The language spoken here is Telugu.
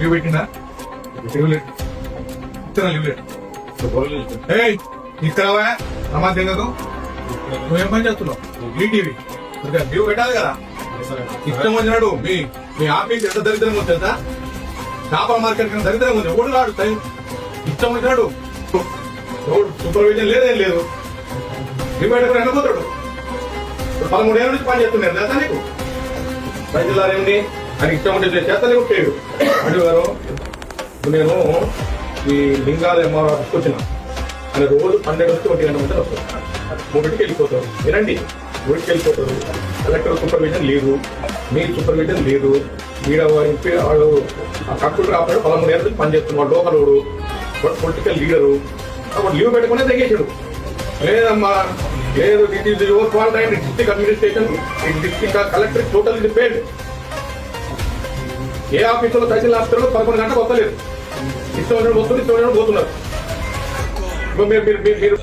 లీవ్ పెట్టిందా లీవ్ లేదు. లీవ్ లేదు. ఏయ్ ఇస్తావా అమ్మా తెలియదు నువ్వేం పని చేస్తున్నావు? ఈటీవీ లీవ్ పెట్టాలి కదా? ఇష్టం వచ్చినాడు మీ మీ ఆఫీస్ ఎంత దరిద్రంగా ఉంది తెలుసా? చేపల మార్కెట్ కన్నా దరిద్రంగా ఉంది. ఎవడు రాడు ఇష్టం వచ్చినాడు ఎవడు సూపర్విజన్ లేదేం లేదు. లీవ్ పెట్టకుండా ఎండపోతాడు. ఇప్పుడు పదమూడేళ్ళ నుంచి పని చేస్తున్నారు తెలుసా నీకు? ప్రజలారేమిటి అని ఇష్టం ఉంటే చేతనే ఉంటాడు అంటే గారు ఇప్పుడు నేను ఈ లింగాల ఎంఆర్ ఆఫీస్కి వచ్చిన ఆయన రోజు పన్నెండు నుంచి ఒంటి గంట మధ్య వస్తారు మూడింటికి వెళ్ళిపోతారు. వినండి. మూడింటికి వెళ్ళిపోతారు. కలెక్టర్ సూపర్విజన్ లేదు. మీ సూపర్విజన్ లేదు. వీడ ఎంపీ వాడు కంప్యూటర్ ఆపరేటర్ పదమూడు ఏళ్ళ పనిచేస్తున్నాడు లోకల్ వాడు వాడు. పొలిటికల్ లీడరు వాడు లీవ్ పెట్టుకునే తెగేసాడు లేదమ్మా. లేదు it is your fault and district administration district collector total depend ఏ ఆఫీసులో తహసీల్ ఆఫీసులో పదకొండు గంటలకు వస్తలేదు. ఇష్టం పోతున్నారు ఇష్టం పోతున్నారు. మీరు మీరు